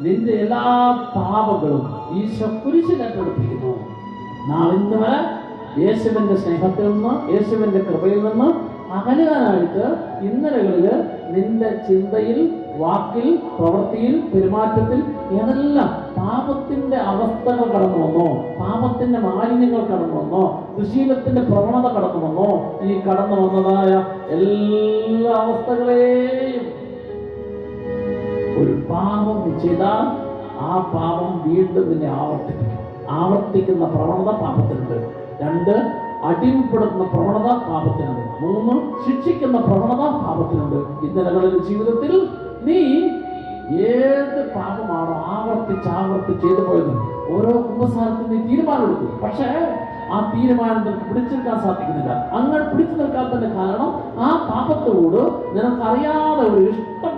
നിന്റെ എല്ലാ പാപങ്ങളും ഈശോ കുരിശിൽ നാളെ ഇന്ന് വരെ യേശുവിന്റെ സ്നേഹത്തിൽ നിന്ന് യേശുവിന്റെ കൃപയിൽ നിന്ന് അകലുവാനായിട്ട് ഇന്നലകളിൽ നിന്റെ ചിന്തയിൽ വാക്കിൽ പ്രവൃത്തിയിൽ പെരുമാറ്റത്തിൽ ഏതെല്ലാം പാപത്തിന്റെ അവസ്ഥകൾ കടന്നു വന്നോ പാപത്തിന്റെ മാലിന്യങ്ങൾ കടന്നു വന്നോ ദുശീലത്തിന്റെ പ്രവണത കടന്നു വന്നോ ഈ കടന്നു വന്നതായ എല്ലാ അവസ്ഥകളെയും ഒരു പാപം ചെയ്താൽ ആ പാപം വീണ്ടും നിന്നെ ആവർത്തിക്കും. ആവർത്തിക്കുന്ന പ്രവണത പാപത്തിനുണ്ട്. രണ്ട് അടിമപ്പെടുത്തുന്ന പ്രവണത പാപത്തിനുണ്ട്. മൂന്ന് ശിക്ഷിക്കുന്ന പ്രവണത പാപത്തിനുണ്ട്. ഇന്നലകളിലെ ജീവിതത്തിൽ നീ ഏത് പാപമാണോ ആവർത്തിച്ച് ആവർത്തിച്ച് ചെയ്തു പോയത് ഓരോ കുമ്പസാരത്തിൽ നീ തീരുമാനമെടുത്തു പക്ഷേ ആ തീരുമാനത്തിൽ നിനക്ക് പിടിച്ചു നിൽക്കാൻ സാധിക്കുന്നില്ല. അങ്ങനെ പിടിച്ചു നിൽക്കാത്തതിന്റെ കാരണം ആ പാപത്തോട് നിനക്കറിയാതെ ഒരു ഇഷ്ടമുണ്ട്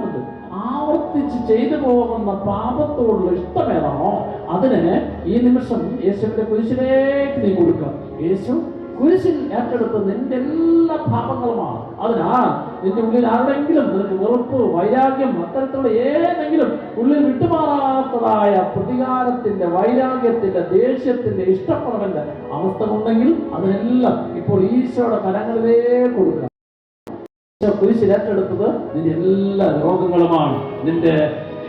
ആവർത്തിച്ച് ചെയ്തു പോകുന്ന പാപത്തോടുള്ള ഇഷ്ടം ഏതാണോ അതിന് ഈ നിമിഷം യേശുവിന്റെ കുരിശിലേക്ക് നീ കൊടുക്കുക. യേശു കുരിശിൽ ഏറ്റെടുത്ത് നിന്റെ എല്ലാ പാപങ്ങളുമാണ്. അതിനാൽ നിന്റെ ഉള്ളിൽ ആരുടെങ്കിലും നിനക്ക് വെറുപ്പ് വൈരാഗ്യം അത്തരത്തിലുള്ള ഏതെങ്കിലും ഉള്ളിൽ വിട്ടുമാറാത്തതായ പ്രതികാരത്തിന്റെ വൈരാഗ്യത്തിന്റെ ദേഷ്യത്തിന്റെ ഇഷ്ടപ്പെടവന്റെ അവസ്ഥ ഉണ്ടെങ്കിൽ അതിനെല്ലാം ഇപ്പോൾ ഈശോയുടെ കരങ്ങളിലേക്ക് കൊടുക്കുക. കുരിശിൽ ഏറ്റെടുത്തത് നിന്റെ എല്ലാ രോഗങ്ങളുമാണ്. നിന്റെ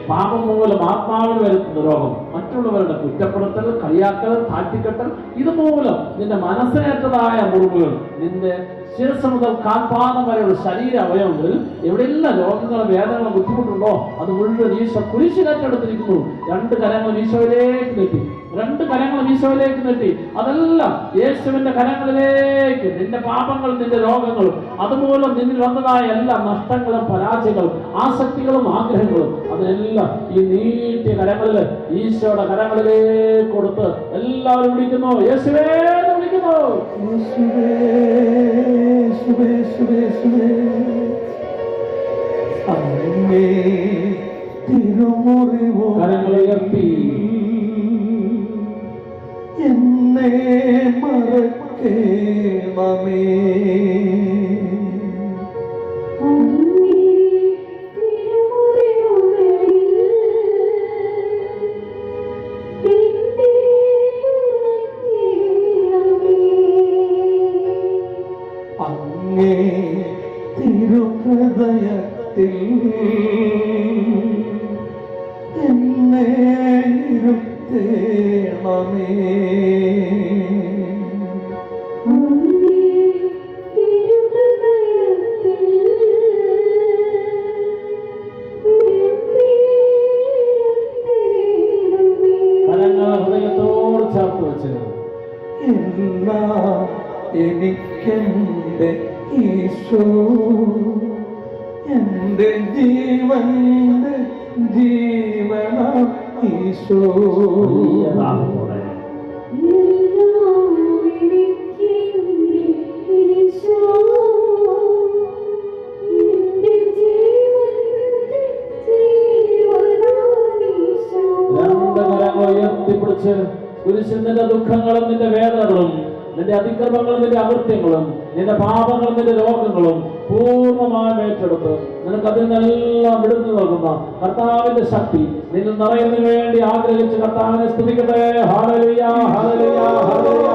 പാപം മൂലം ആത്മാവിന് വരുത്തുന്ന രോഗം. മറ്റുള്ളവരുടെ കുറ്റപ്പെടുത്തൽ കളിയാക്കൽ താഴ്ത്തിക്കെട്ടൽ ഇതുമൂലം നിന്റെ മനസ്സിനേറ്റതായ മുറിവുകൾ. നിന്റെ ശിരസ് മുതൽ കാൽപാദം വരെയുള്ള ശരീര അവയവങ്ങളിൽ എവിടെയെല്ലാം രോഗങ്ങളും വേദനകളും ബുദ്ധിമുട്ടുണ്ടോ അത് മുഴുവൻ ഈശോ കുരിശിലേറ്റെടുത്തിരിക്കുന്നു രണ്ട് കരങ്ങൾ ഈശോയിലേക്ക് നീട്ടി. രണ്ട് കരങ്ങൾ ഈശോയിലേക്ക് നിർത്തി. അതെല്ലാം യേശുവിന്റെ കരങ്ങളിലേക്ക് നിന്റെ പാപങ്ങളും നിന്റെ രോഗങ്ങളും അതുമൂലം നിന്നിൽ വന്നതായ എല്ലാ നഷ്ടങ്ങളും പരാജയങ്ങളും ആസക്തികളും ആഗ്രഹങ്ങളും അതിനെല്ലാം ഈ നീട്ടിയ കരങ്ങളിൽ ഈശോയുടെ കരങ്ങളിലേക്ക് കൊടുത്ത് എല്ലാവരും വിളിക്കുന്നു. യേശുവേ വിളിക്കുന്നു. കരങ്ങളുയർത്തി എന്നെ മറക്കേണമേ. കുരിശിൽ നിന്റെ ദുഃഖങ്ങളും നിന്റെ വേദനകളും നിന്റെ അതിക്രമങ്ങളും നിന്റെ അകൃത്യങ്ങളും നിന്റെ പാപങ്ങളും നിന്റെ രോഗങ്ങളും പൂർണമായും ഏറ്റെടുത്ത് നിനക്ക് അതിൽ നിന്നെല്ലാം വിടുന്നു നൽകുന്ന കർത്താവിന്റെ ശക്തി. നിന്നെ നിറയുന്നതിന് വേണ്ടി ആഗ്രഹിച്ച് കർത്താവിനെ സ്തുതിക്കട്ടെ. Hallelujah hallelujah hallelujah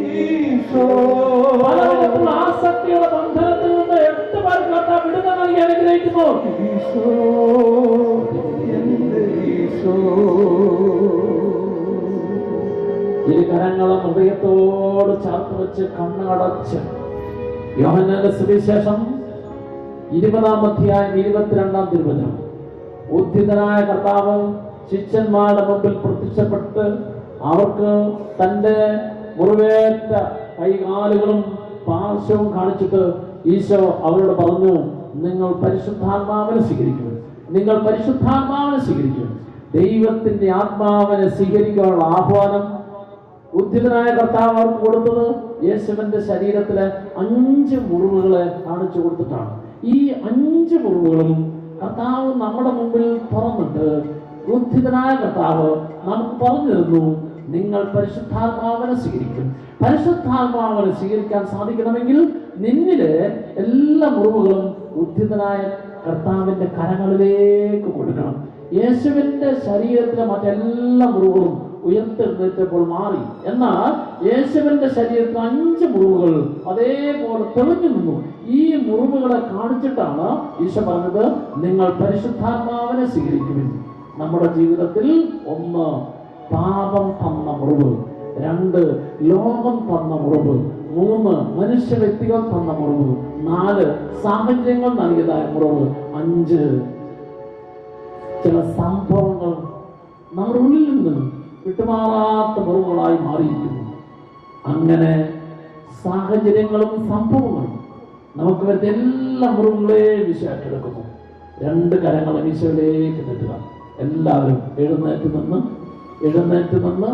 Isho. Isho ബന്ധനത്തിൽ നിന്ന് എട്ട് പേർക്ക് കർത്താവ് വിടുതൽ നൽകി അനുഗ്രഹിക്കുന്നു ഇരു കരങ്ങളും ഹൃദയത്തോട് ചേർത്ത് വെച്ച് കണ്ണടച്ച് യോഹന്നാന്റെ സുവിശേഷം ഇരുപതാം അധ്യായം ഇരുപത്തിരണ്ടാം തിരുവചനം. ഉദ്ധിതനായ കർത്താവ് ശിഷ്യന്മാരുടെ മുമ്പിൽ പ്രത്യക്ഷപ്പെട്ട് അവർക്ക് തന്റെ മുറിവേറ്റ കൈകാലുകളും പാർശ്വവും കാണിച്ചിട്ട് ഈശോ അവരോട് പറഞ്ഞു നിങ്ങൾ പരിശുദ്ധാത്മാവിനെ സ്വീകരിക്കും നിങ്ങൾ പരിശുദ്ധാത്മാവിനെ സ്വീകരിക്കും ദൈവത്തിന്റെ ആത്മാവിനെ സ്വീകരിക്കാനുള്ള ആഹ്വാനം ഉദ്ധിതനായ കർത്താവ് അവർക്ക് കൊടുത്തത് യേശുവിന്റെ ശരീരത്തിലെ അഞ്ച് മുറിവുകളെ കാണിച്ചു കൊടുത്തിട്ടാണ്. ഈ അഞ്ച് മുറിവുകളും കർത്താവ് നമ്മുടെ മുമ്പിൽ തുറന്നിട്ട് ഉദ്ധിതനായ കർത്താവ് നമുക്ക് പറഞ്ഞിരുന്നു നിങ്ങൾ പരിശുദ്ധാത്മാവനെ സ്വീകരിക്കും. പരിശുദ്ധാത്മാവനെ സ്വീകരിക്കാൻ സാധിക്കണമെങ്കിൽ നിന്നിലെ എല്ലാ മുറിവുകളും ഉദ്ധിതനായ കർത്താവിന്റെ കരങ്ങളിലേക്ക് കൊടുക്കണം. യേശുവിന്റെ ശരീരത്തിലെ മറ്റെല്ലാ മുറിവുകളും ഉയർത്തെഴുന്നേറ്റപ്പോൾ മാറി. എന്നാൽ യേശുവിന്റെ ശരീരത്തിൽ അഞ്ച് മുറിവുകൾ അതേപോലെ തെളിഞ്ഞു നിന്നു. ഈ മുറിവുകളെ കാണിച്ചിട്ടാണ് ഈശോ പറഞ്ഞത് നിങ്ങൾ പരിശുദ്ധാത്മാവിനെ സ്വീകരിക്കുമെന്ന് നമ്മുടെ ജീവിതത്തിൽ ഒന്ന് പാപം തന്ന മുറിവ്. രണ്ട് ലോകം തന്ന മുറിവ്. മൂന്ന് മനുഷ്യ വ്യക്തികൾ തന്ന മുറിവ്. നാല് സാഹചര്യങ്ങൾ നൽകിയതായ മുറിവ്. അഞ്ച് ചില സംഭവങ്ങൾ നമ്മുടെ ഉള്ളിൽ നിന്ന് വിട്ടുമാറാത്ത മുറിവുകളായി മാറിയിരിക്കുന്നു. അങ്ങനെ സാഹചര്യങ്ങളും സംഭവങ്ങളും നമുക്ക് വരുന്ന എല്ലാ മുറിവുകളെയും വിഷയമായിട്ടെടുക്കുന്നു രണ്ട് കരങ്ങളെ ഈശോയിലേക്ക് നീട്ടുക. എല്ലാവരും എഴുന്നേറ്റ് നിന്ന് എഴുന്നേറ്റ് നിന്ന്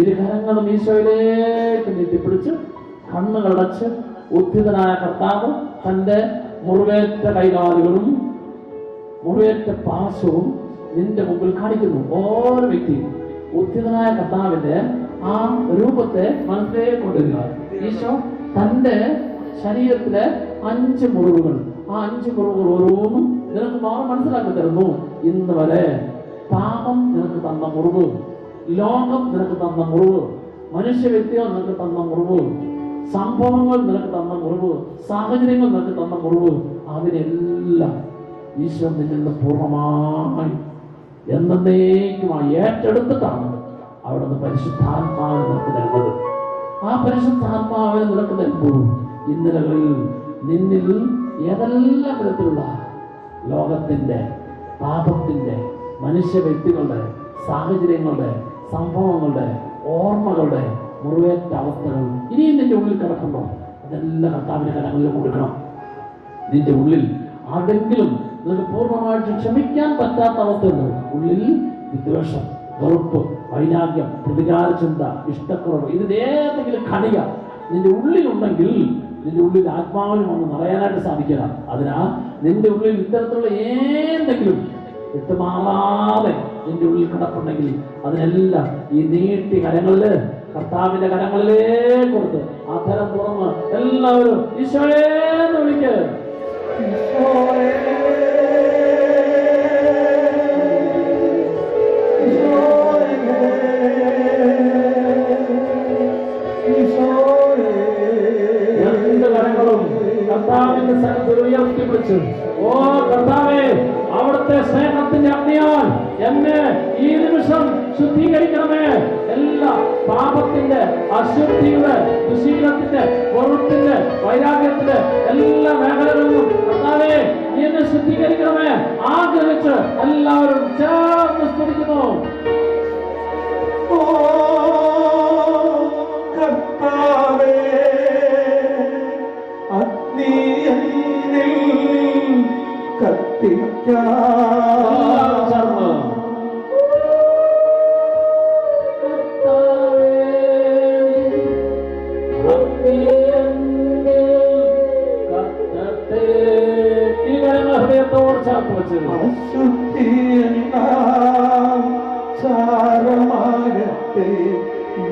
ഇരുകരങ്ങളും ഈശോയിലേക്ക് നീട്ടിപ്പിടിച്ച് കണ്ണുകളടച്ച് ഉദ്ധിതനായ കർത്താവ് തന്റെ മുറിവേറ്റ കൈകാലുകളും മുറിവേറ്റ പാശവും നിന്റെ മുമ്പിൽ കാണിക്കുന്നു. ഓരോ വ്യക്തിയും ഉദ്ധിതനായ കർത്താവിന്റെ ആ രൂപത്തെ മനസ്സിലേക്ക് കൊണ്ടുവരിക. ഈശോ തന്റെ ശരീരത്തിലെ അഞ്ച് മുറിവുകൾ ആ അഞ്ച് മുറിവുകൾ ഓരോന്നും നിനക്ക് മാറി മനസ്സിലാക്കി തരുന്നു. ഇന്ന് വരെ പാപം നിനക്ക് തന്ന മുറിവ്. ലോകം നിനക്ക് തന്ന മുറിവ്. മനുഷ്യ വ്യക്തികൾ നിനക്ക് തന്ന മുറിവ്. സംഭവങ്ങൾ നിനക്ക് തന്ന മുറിവ്. സാഹചര്യങ്ങൾ നിനക്ക് തന്ന മുറിവ്. അതിനെല്ലാം ഈശോ നിന്ന് പൂർണമായി എന്നേക്കുമായി ഏറ്റെടുത്തിട്ടാണ് അവിടെ നിന്ന് പരിശുദ്ധാത്മാവ് നിനക്ക് നൽകുന്നത്. ആ പരിശുദ്ധാത്മാവിനെ നിനക്ക് തരുമ്പോൾ ഇന്നലകളിൽ നിന്നിൽ ഏതെല്ലാം വിധത്തിലുള്ള ലോകത്തിന്റെ പാപത്തിന്റെ മനുഷ്യ വ്യക്തികളുടെ സാഹചര്യങ്ങളുടെ സംഭവങ്ങളുടെ ഓർമ്മകളുടെ മുറിവേറ്റ അവസ്ഥകൾ ഇനിയും നിന്റെ ഉള്ളിൽ കിടക്കുമ്പോൾ അതെല്ലാം കർത്താവിന്റെ കരങ്ങളിൽ കൊടുക്കണം. നിന്റെ ഉള്ളിൽ ആരെങ്കിലും നിനക്ക് പൂർണമായിട്ട് ക്ഷമിക്കാൻ പറ്റാത്ത അവസ്ഥ ഉള്ളിൽ വിദ്വേഷം വെറുപ്പ് വൈരാഗ്യം പ്രതികാര ചിന്ത ഇഷ്ടക്കുറവ് ഇതിന്റെ ഏതെങ്കിലും കണിക നിന്റെ ഉള്ളിലുണ്ടെങ്കിൽ നിന്റെ ഉള്ളിൽ ആത്മാവിനും ഒന്ന് നിറയാനായിട്ട് സാധിക്കണം അതിനാ നിന്റെ ഉള്ളിൽ ഇത്തരത്തിലുള്ള ഏതെങ്കിലും വിട്ടുമാറാതെ നിന്റെ ഉള്ളിൽ കിടപ്പുണ്ടെങ്കിൽ അതിനെല്ലാം ഈ നീട്ടി കരങ്ങളിൽ കർത്താവിന്റെ കരങ്ങളിലേ കൊടുത്ത് ആ തരം തുറന്ന് എല്ലാവരും ഈശോയെന്ന് വിളിക്ക്. രണ്ട് കരങ്ങളും കർത്താവിന്റെ സ്ഥലത്ത് ഉയർത്തിപ്പിടിച്ചു. ഓ എന്നെ ഈ നിമിഷം ശുദ്ധീകരിക്കണമേ. എല്ലാ പാപത്തിന്റെ അശുദ്ധിയുടെ ദുശീലത്തിന്റെ പൊറുപ്പിന്റെ വൈരാഗ്യത്തിന്റെ എല്ലാ മേഖലകളിലും കർത്താവേ നീ എന്നെ ശുദ്ധീകരിക്കണമേ. ആഗ്രഹിച്ച് എല്ലാവരും ചേർന്ന് സ്തുതിക്കുന്നു.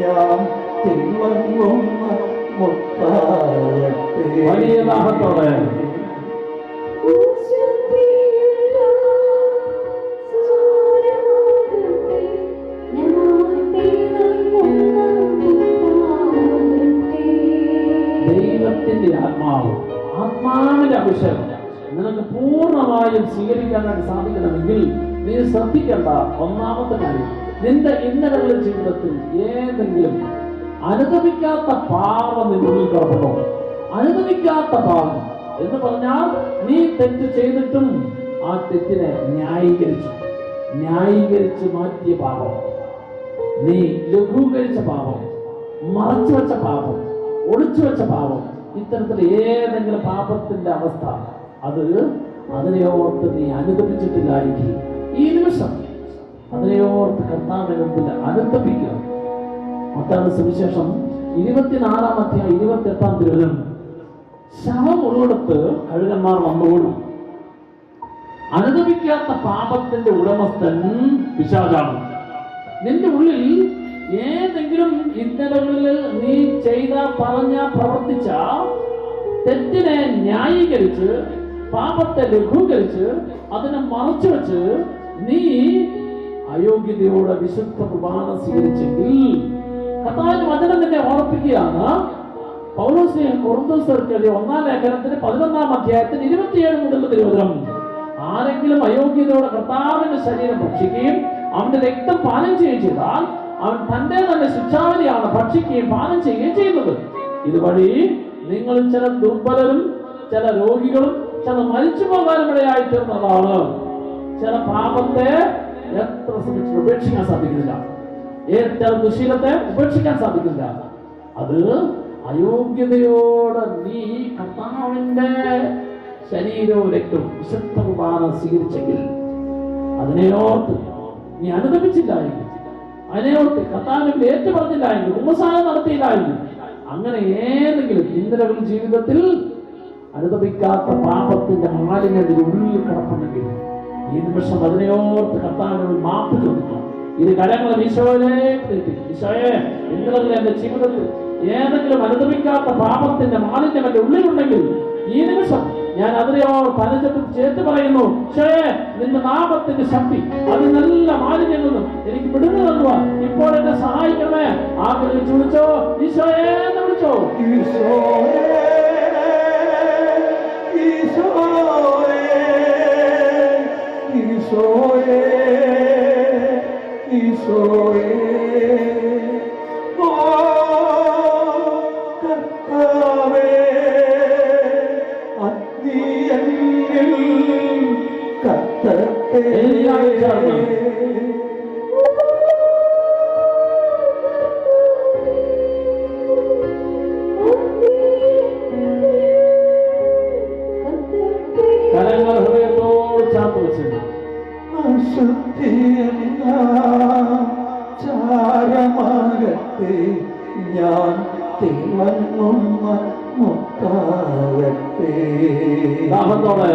ഞാൻ വലിയ ദൈവത്തിന്റെ ആത്മാവ് ആത്മാവിന്റെ അഭിഷേകം. നിനക്ക് പൂർണമായും സ്വീകരിക്കാനായിട്ട് സാധിക്കണമെങ്കിൽ നീ ശ്രദ്ധിക്കേണ്ട ഒന്നാമത്തെ കാര്യം നിന്റെ ഇന്നലെ ജീവിതത്തിൽ ഏതെങ്കിലും അനുഭവിക്കാത്ത പാപം നിന്നുള്ളിൽ കിടപ്പുണ്ടോ അനുഭവിക്കാത്ത പാപം എന്ന് പറഞ്ഞാൽ നീ തെറ്റ് ചെയ്തിട്ടും ആ തെറ്റിനെ ന്യായീകരിച്ചു. ന്യായീകരിച്ച് മാറ്റിയ പാപം. നീ ലഘൂകരിച്ച പാപം മറച്ചു വെച്ച പാപം ഒളിച്ചു വെച്ച പാപം ഇത്തരത്തിൽ ഏതെങ്കിലും പാപത്തിന്റെ അവസ്ഥ അത് അതിനെ ഓർത്ത് നീ അനുഗമിച്ചിട്ടില്ലായിരിക്കും ഈ നിമിഷം അതിനെ കർത്താവിന്റെ കർത്താവിന് മുമ്പിൽ അനുഗമിക്കുക മത്താട് സുവിശേഷം ഇരുപത്തിനാലാം അധ്യായം ഇരുപത്തി എട്ടാം തിരുവനം ശവം ഉള്ളിടത്ത് കഴുകന്മാർ വന്നോളും അനുദമിക്കാത്ത പാപത്തിന്റെ ഉടമസ്ഥൻ പിശാചാണ്. നിന്റെ ഉള്ളിൽ ഏതെങ്കിലും ഇന്നലകളിൽ നീ ചെയ്ത പറഞ്ഞ പ്രവർത്തിച്ച തെറ്റിനെ ന്യായീകരിച്ച് പാപത്തെ ലഘൂകരിച്ച് അതിനെ മറച്ചു വെച്ച് നീ അയോഗ്യതയോടെ വിശുദ്ധ കുർബാന സ്വീകരിച്ചെങ്കിൽ കഥാവിന്റെ വചനം തന്നെ ഓർപ്പിക്കുകയാണ്. എഴുതിയ ഒന്നാം ലേഖനത്തിന് പതിനൊന്നാം അധ്യായത്തിന് ഇരുപത്തിയേഴ് മുതൽ തിരുവചനം. ആരെങ്കിലും അയോഗ്യതയോടെ കർത്താവിന്റെ ശരീരം ഭക്ഷിക്കുകയും അവന്റെ രക്തം പാനം ചെയ്യുകയും ചെയ്താൽ അവൻ തന്റെ തന്നെ ശിക്ഷാവലിയാണ് ഭക്ഷിക്കുകയും പാനം ചെയ്യുകയും ചെയ്യുന്നത്. ഇതുവഴി നിങ്ങൾ ചില ദുർബലരും ചില രോഗികളും ചില മരിച്ചു പോകാനും ഇടയായി തീർന്നതാണ്. ചില പാപത്തെ എത്ര ശ്രമിച്ചു ഉപേക്ഷിക്കാൻ സാധിക്കുന്നില്ല. ഏറ്റവും ദുശീലത്തെ ഉപേക്ഷിക്കാൻ സാധിക്കില്ല അത് അയോഗ്യതയോടെ നീ കർത്താവിന്റെ ശരീരവും രക്തവും വിശുദ്ധ കുർബാന സ്വീകരിച്ചെങ്കിൽ അതിനെ ഓർത്ത് നീ അനുഗമിച്ചില്ല എങ്കിൽ അതിനെ ഓർത്ത് കർത്താവിനെ ഏറ്റു പറഞ്ഞില്ല എങ്കിൽ കുമ്പസാരം നടത്തിയില്ല അങ്ങനെ ഏതെങ്കിലും ഇന്നലകൾ ജീവിതത്തിൽ അനുദപിക്കാത്ത പാപത്തിന്റെ മാലിന്യം നിന്റെ ഉള്ളിൽ കിടപ്പുണ്ടെങ്കിൽ ഈ നിമിഷം അതിനെയോർത്ത് കർത്താവിനോട് മാപ്പ് ചോദിക്കണം ഇത് കരങ്ങൾ നീട്ടി ഈശോയെ ഇന്നലെ എന്റെ ജീവിതത്തിൽ ഏതെങ്കിലും അനുഭവിക്കാത്ത പാപത്തിന്റെ മാലിന്യം എന്റെ ഉള്ളിലുണ്ടെങ്കിൽ ഈ നിമിഷം ഞാൻ അതിനെയോ പലചത്തിൽ ചേർത്ത് പറയുന്നു ഷേ നിന്റെ നാമത്തിന്റെ ശക്തി അതിനെല്ലാം നല്ല മാലിന്യങ്ങളും എനിക്ക് വിടുന്നു നൽകുവാൻ ഇപ്പോൾ എന്നെ സഹായിക്കണമേ. ആഗ്രഹിച്ചു വിളിച്ചോ ഈശോയെ വിളിച്ചോ. ഈശോയേ ഈശോയേ. ഈശോയേ ഈശോയേ. ഓ കർത്താവേ എല്ലാവരും ചേർന്ന്. കരങ്ങൾ ഹൃദയത്തോട് ചാർത്ത് വെച്ചിട്ടുണ്ട് ചാരമാകട്ടെ ഞാൻ തിളങ്ങുന്ന മുത്താകട്ടെ ദാഹത്തോടെ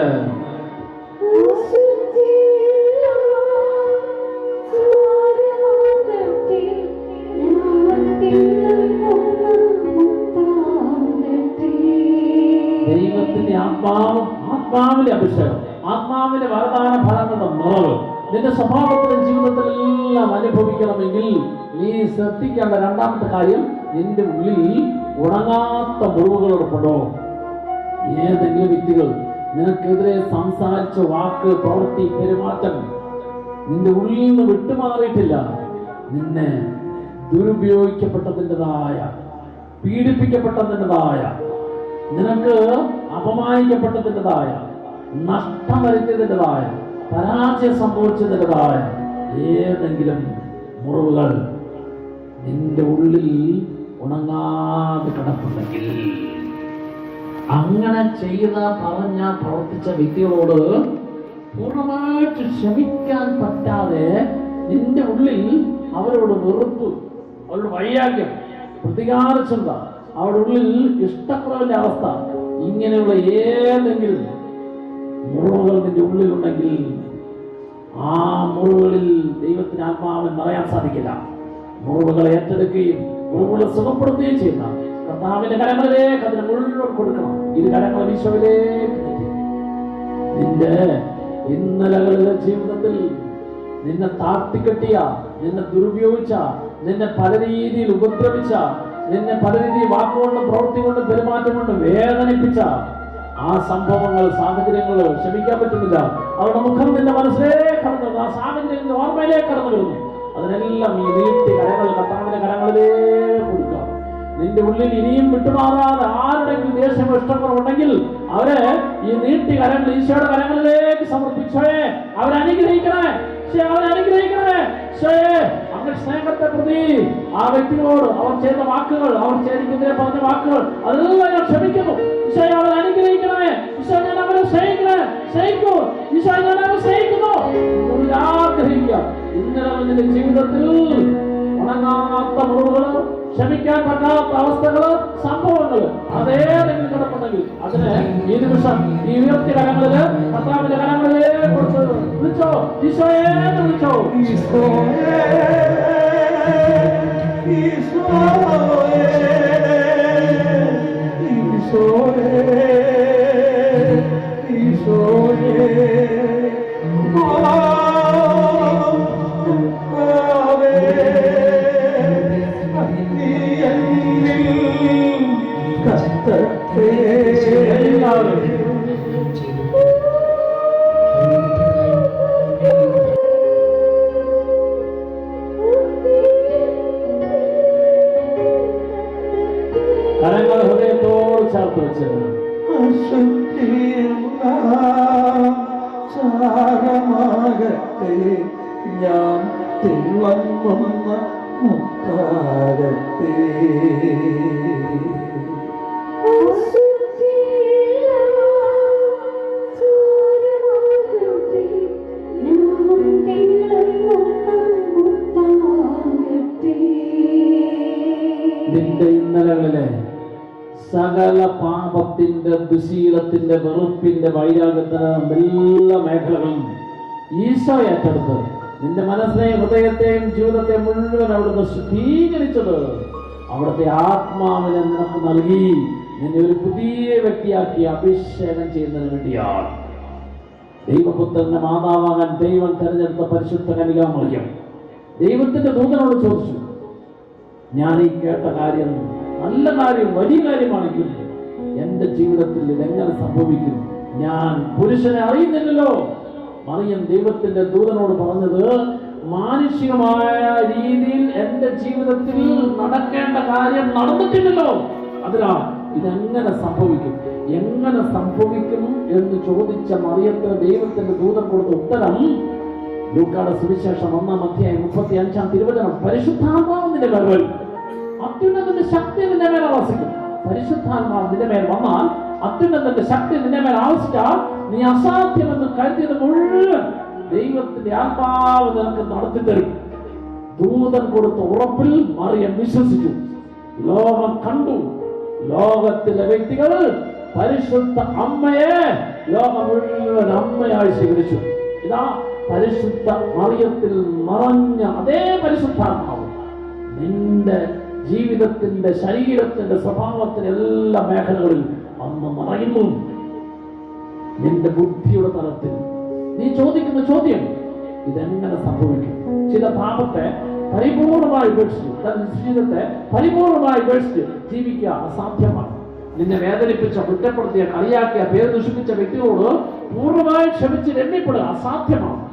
ദൈവത്തിന്റെ ആത്മാവ് ആത്മാവിലെ അഭിഷേകം ആത്മാവിലെ വരദാന ഫലങ്ങളുടെ നിറവ് നിന്റെ സ്വഭാവത്തിലും ജീവിതത്തിലെല്ലാം അനുഭവിക്കണമെങ്കിൽ നീ ശ്രദ്ധിക്കേണ്ട രണ്ടാമത്തെ കാര്യം നിന്റെ ഉള്ളിൽ ഉണങ്ങാത്ത മുറിവുകളോടൊപ്പുണ്ടോ ഏതെങ്കിലും വ്യക്തികൾ നിനക്കെതിരെ സംസാരിച്ച വാക്ക് പ്രവൃത്തി പെരുമാറ്റം നിന്റെ ഉള്ളിൽ നിന്ന് വിട്ടുമാറിയിട്ടില്ല. നിന്നെ ദുരുപയോഗിക്കപ്പെട്ടതിന്റെതായ പീഡിപ്പിക്കപ്പെട്ടതിന്റെതായ നിനക്ക് അപമാനിക്കപ്പെട്ടതിന്റെതായ നഷ്ടം വരുത്തിയതിന്റെതായ പരാജയം സംഭവിച്ചതിന്റെതായ ഏതെങ്കിലും മുറിവുകൾ നിന്റെ ഉള്ളിൽ ഉണങ്ങാതെ കിടപ്പുണ്ടെങ്കിൽ അങ്ങനെ ചെയ്ത പറഞ്ഞ പ്രവർത്തിച്ച വ്യക്തികളോട് പൂർണമായിട്ട് ക്ഷമിക്കാൻ പറ്റാതെ നിന്റെ ഉള്ളിൽ അവരോട് വെറുപ്പ് അവരുടെ വൈരാഗ്യം പ്രതികാര ചിന്ത അവരുടെ ഉള്ളിൽ ഇഷ്ടക്കുറവിന്റെ അവസ്ഥ ഇങ്ങനെയുള്ള ഏതെങ്കിലും മുറിവുകൾ നിന്റെ ഉള്ളിലുണ്ടെങ്കിൽ ആ മുറിവുകളിൽ ദൈവത്തിന് ആത്മാവിൽ നിറയാൻ സാധിക്കില്ല മുറിവുകളെ ഏറ്റെടുക്കുകയും മുറിവുകളെ സുഖപ്പെടുത്തുകയും ചെയ്യുന്ന കർത്താവിന്റെ കരങ്ങളിലേക്ക് അതിന് മുഴുവൻ കൊടുക്കണം ഇത് കരങ്ങൾ ഈശോയിലേക്ക്. നിന്റെ ഇന്നലകളിലെ ജീവിതത്തിൽ നിന്നെ താഴ്ത്തിക്കെട്ടിയ നിന്നെ ദുരുപയോഗിച്ച നിന്നെ പല രീതിയിൽ ഉപദ്രവിച്ച നിന്നെ പല രീതിയിൽ വാക്കുകൊണ്ടും പ്രവൃത്തി കൊണ്ടും പെരുമാറ്റം കൊണ്ടും വേദനിപ്പിച്ച ആ സംഭവങ്ങൾ സാഹചര്യങ്ങൾ ക്ഷമിക്കാൻ പറ്റുന്നില്ല. അവരുടെ മുഖം നിന്റെ മനസ്സിലേക്ക് കടന്നു. ആ സാഹചര്യത്തിന്റെ ഓർമ്മയിലേക്ക് കടന്നു വരുന്നു അതിനെല്ലാം ഈ നീട്ടി കരങ്ങൾ കർത്താവിന്റെ കരങ്ങളിലേ കൊടുക്കാം നിന്റെ ഉള്ളിൽ ഇനിയും വിട്ടുമാറാതെ ആരുടെങ്കിലും ദേഷ്യം ഇഷ്ടക്കുറവുണ്ടെങ്കിൽ അവരെ ഈ നീട്ടി കരങ്ങൾ ഈശോയുടെ കരങ്ങളിലേക്ക് സമർപ്പിച്ചേ അവരെ അനുഗ്രഹിക്കണേ ശ്ശേ, അവരെ അനുഗ്രഹിക്കണേ ശ്ശേ, സ്നേഹത്തെ പ്രതി ആ വ്യക്തിയോട് അവർ ചെയ്ത വാക്കുകൾ അവർ ചെയ്തിക്കെതിരെ പറഞ്ഞ വാക്കുകൾ അതെല്ലാം ഞാൻ ക്ഷമിക്കുന്നു. ഈശോ അവരെ അനുഗ്രഹിക്കണമേ. ഈശോ ഞാൻ അവരെ സ്നേഹിക്കണേ സ്നേഹിക്കൂ. ഈശോ ഞാൻ അവരെ സ്നേഹിക്കുന്നു. ആഗ്രഹിക്കുക ഇന്നലെ നിന്റെ ജീവിതത്തിൽ ഉണങ്ങാത്ത ക്ഷമിക്കാൻ പറ്റാത്ത അവസ്ഥകൾ സംഭവങ്ങൾ അതേതെങ്കിലും കിടപ്പുണ്ടെങ്കിൽ അതിന് ഈ നിമിഷം ഈ ഉയർത്തി കരങ്ങളിൽ കർത്താവിന്റെ കരങ്ങളിലേ കൊടുത്ത് വിളിച്ചോ? ഈശോയെ വിളിച്ചോ? ഈശോയേ. ഹൃദയത്തോട് ചേർത്ത് വെച്ചത് ചാരമാകട്ടെ. ഞാൻ തിളങ്ങുന്ന മുത്താകട്ടെ. പാപത്തിന്റെ ദുശീലത്തിന്റെ വെറുപ്പിന്റെ വൈരാഗ്യത്തിന് എല്ലാ മേഖലകളും ഈശോ ഏറ്റെടുത്ത് നിന്റെ മനസ്സിനെയും ഹൃദയത്തെയും ജീവിതത്തെ മുഴുവൻ അവിടുന്ന് ശുദ്ധീകരിച്ചത് അവിടുത്തെ ആത്മാവിനെ നിനക്ക് നൽകി. നിന്നെ ഒരു പുതിയ വ്യക്തിയാക്കി അഭിഷേകം ചെയ്യുന്നതിന് വേണ്ടിയാണ്. ദൈവപുത്രന്റെ മാതാവാകാൻ ദൈവം തെരഞ്ഞെടുത്ത പരിശുദ്ധ കനികാമറിയം. ദൈവത്തിന്റെ ദൂതനോട് ചോദിച്ചു ഞാൻ ഈ കേട്ട കാര്യം നല്ല കാര്യം വലിയ കാര്യമാണെങ്കിലും എന്റെ ജീവിതത്തിൽ ഇതെങ്ങനെ സംഭവിക്കും? ഞാൻ പുരുഷനെ അറിയുന്നില്ലല്ലോ. മറിയം ദൈവത്തിന്റെ ദൂതനോട് പറഞ്ഞത് മാനുഷികമായ രീതിയിൽ എന്റെ ജീവിതത്തിൽ നടക്കേണ്ട കാര്യം നടന്നിട്ടില്ലല്ലോ. അതിനാ ഇതെങ്ങനെ സംഭവിക്കും? എങ്ങനെ സംഭവിക്കും എന്ന് ചോദിച്ച മറിയത്തിന് ദൈവത്തിന്റെ ദൂതൻ കൊടുത്ത ഉത്തരം ലൂക്കാട് സുവിശേഷം ഒന്നാം അധ്യായം മുപ്പത്തി അഞ്ചാം തിരുവചനം പരിശുദ്ധാത്മാവിന്റെ മേൽ അത്യുന്നതന്റെ ശക്തി നിന്റെ മേലെ ആവസിക്കും. പരിശുദ്ധാത്മാവ് നിന്റെ മേൽ വന്നാൽ അത്യുന്നതന്റെ ശക്തി നിന്റെ മേൽ ആവശ്യിച്ചാൽ നീ അസാധ്യമെന്ന് കരുതിയത് മുഴുവൻ ദൈവത്തിന്റെ ആത്മാവ് നിനക്ക് നടത്തി തരും. ദൂതൻ കൊടുത്ത ഉറപ്പിൽ മറിയം വിശ്വസിച്ചു. ലോകം കണ്ടു. ലോകത്തിലെ വ്യക്തികൾ പരിശുദ്ധ അമ്മയെ ലോകം മുഴുവൻ അമ്മയായി സ്വീകരിച്ചു. ഇതാ പരിശുദ്ധ മറിയത്തിൽ നിറഞ്ഞ അതേ പരിശുദ്ധാത്മാവ് നിന്റെ ജീവിതത്തിന്റെ ശരീരത്തിന്റെ സ്വഭാവത്തിന്റെ എല്ലാ മേഖലകളിലും അന്ന് മറയുന്നു. നിന്റെ ബുദ്ധിയുടെ തലത്തിൽ. നീ ചോദിക്കുന്ന ചോദ്യം ഇതെങ്ങനെ സംഭവിക്കും? ചില പാപത്തെ പരിപൂർണമായി ഉപേക്ഷിച്ചു തന്റെ ജീവിതത്തെ പരിപൂർണമായി ഉപേക്ഷിച്ച് ജീവിക്കുക അസാധ്യമാണ്. നിന്നെ വേദനിപ്പിച്ച കുറ്റപ്പെടുത്തിയ കളിയാക്കിയ പേര് ദുഷിപ്പിച്ച വ്യക്തികളോട് പൂർണമായി ക്ഷമിച്ച് രമ്യപ്പെടുക അസാധ്യമാണ്.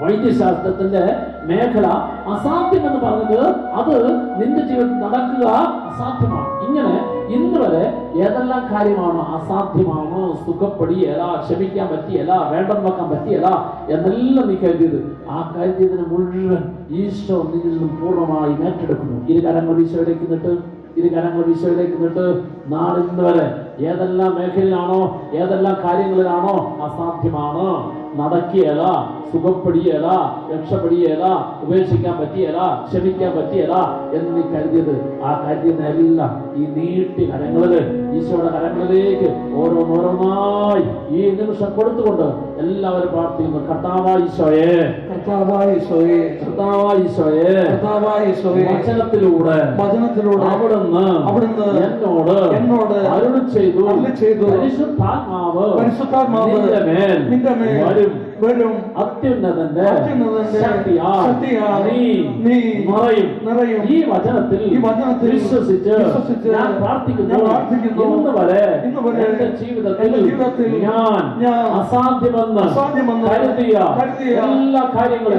വൈദ്യശാസ്ത്രത്തിന്റെ മേഖല അസാധ്യം എന്ന് പറഞ്ഞത് അത് നിന്റെ ജീവിതത്തിൽ നടക്കുക അസാധ്യമാണ്. ഇങ്ങനെ ഇന്ന് വരെ ഏതെല്ലാം കാര്യമാണ് അസാധ്യമാണ്? സുഖപ്പെടിയല ക്ഷമിക്കാൻ പറ്റിയല്ല വേണ്ടെന്ന് വെക്കാൻ പറ്റിയല്ല എന്നെല്ലാം നീ കരുതിയത്. ആ കരുതിയതിനെ മുഴുവൻ ഈശോ നിന്നിൽ നിന്നും പൂർണമായി ഏറ്റെടുക്കുന്നു ഇരു കരങ്ങൾ ഈശോയിലേക്ക് നിട്ട് ഇരു കരങ്ങൾ ഈശോയിലേക്ക് നിട്ട് നാളിന്ന് വരെ ഏതെല്ലാം മേഖലയിലാണോ ഏതെല്ലാം കാര്യങ്ങളിലാണോ അസാധ്യമാണ്? നടക്കിയല സുഖപ്പെടിയല രക്ഷപ്പെടിയേല ഉപേക്ഷിക്കാൻ പറ്റിയേല ക്ഷമിക്കാൻ പറ്റിയേല എന്ന് നീ കരുതിയത് ആ കരുതിയതല്ല ഈ നീട്ടി കരങ്ങളിൽ ഈശോയുടെ കരങ്ങളിലേക്ക് ഓരോന്നോരോന്നായി ഈ നിമിഷം കൊടുത്തുകൊണ്ട് എല്ലാവരും പ്രാർത്ഥിക്കുന്നു. കർത്താവായ ഈശോയെ കർത്താവായ ഈശോയെ കർത്താവായ ഈശോയെ കർത്താവായ ഈശോയെ വചനത്തിലൂടെ വചനത്തിലൂടെ അവിടുന്ന് അവിടുന്ന് എന്നോട് എന്നോട് അരുളി ചെയ്തു. അരുളി ചെയ്തു. പരിശുദ്ധാത്മാവ് പരിശുദ്ധാത്മാവ് നിന്റെ മേൽ നിന്റെ മേൽ വരും. വരും അത്യുന്നതന്റെ അത്യുന്നതന്റെ ശക്തിയാൽ ശക്തിയാൽ നീ നീ നിറയും. നിറയും. ഈ വചനത്തിൽ ഈ വചനത്തിൽ വിശ്വസിച്ച് വിശ്വസിച്ച് ഞാൻ പ്രാർത്ഥിക്കുന്നു. ഇന്ന് വരെ ഇന്ന് വരെ എന്റെ ജീവിതത്തിൽ ഞാൻ ഞാൻ അസാധ്യമെന്ന് അസാധ്യമെന്ന് കരുതിയ കരുതിയ എല്ലാ കാര്യങ്ങളും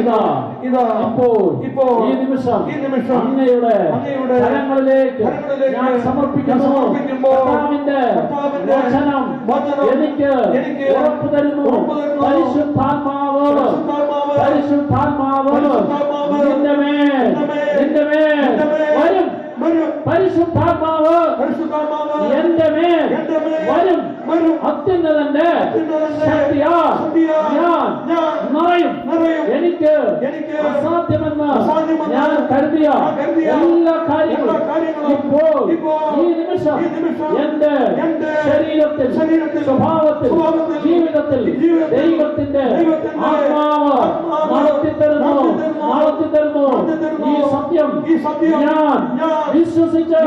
ഇതാ. ഇതാ. ഇപ്പോൾ ഇപ്പോൾ ഈ നിമിഷം ഈ നിമിഷം അങ്ങയുടെ അങ്ങയുടെ കരങ്ങളിലേക്ക് ഞാൻ സമർപ്പിക്കുന്നു സമർപ്പിക്കുമ്പോൾ കർത്താവിന്റെ കർത്താവിന്റെ വചനം വചനം എനിക്ക് എനിക്ക് ഉറപ്പ് തരുന്നു. ഉറപ്പ് തരുന്നു. പരിശുദ്ധാത്മാവ് പരിശുദ്ധാത്മാവ് പരിശുദ്ധാത്മാവ് പരിശുദ്ധാത്മാവ് നിന്റെ മേൽ നിന്റെ മേൽ നിന്റെ മേൽ നിന്റെ മേൽ വരും വരും. പരിശുദ്ധാത്മാവ് പരിശുദ്ധാത്മാവ് എന്റെ മേൽ എന്റെ മേൽ വരും വരും. അത്യുന്നതന്റെ അത്യുന്നതന്റെ ശക്തിയാൽ ശക്തിയാൽ ഞാൻ ഞാൻ നിറയും നിറയും. എനിക്ക് അസാധ്യമെന്ന് ഞാൻ കരുതിയ എല്ലാ കാര്യങ്ങളും ഇപ്പോൾ ഈ നിമിഷം എന്റെ ശരീരത്തിൽ സ്വഭാവത്തിൽ ജീവിതത്തിൽ ദൈവത്തിന്റെ ആത്മാവ് നടത്തി തരുന്നു. നടത്തി തരുന്നു. ഈ സത്യം ഞാൻ വിശ്വസിച്ച്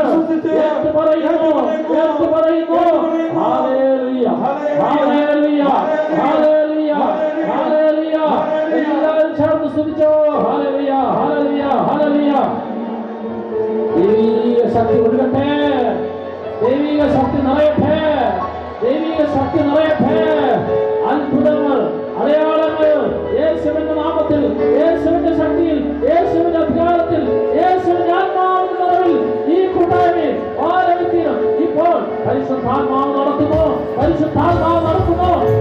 ഏറ്റു പറയുന്നു ഏറ്റു പറയുന്നു. ഏറ്റു പറയുന്നു ഏറ്റു പറയുന്നു. എല്ലാവരും ചേർന്ന് സ്തുതിച്ചോ? Hallelujah hallelujah hallelujah. ദൈവീക ശക്തി ഒഴുകട്ടെ. ദൈവിക ശക്തി നിറയട്ടെ. ദൈവിക ശക്തി നിറയട്ടെ. അത്ഭുതങ്ങൾ അടയാളങ്ങൾ യേശുവിന്റെ നാമത്തിൽ യേശുവിന്റെ ശക്തിയിൽ യേശുവിന്റെ അധികാരത്തിൽ യേശുവിന്റെ ആത്മാവിന്റെ നിറവിൽ ഈ കൂട്ടായ്മയിൽ ഓരോ വ്യക്തിയും ഇപ്പോൾ പരിശുദ്ധാത്മാവ് നടത്തുമോ പരിശുദ്ധാത്മാവ് നടത്തുന്നു. ആത്മാവ്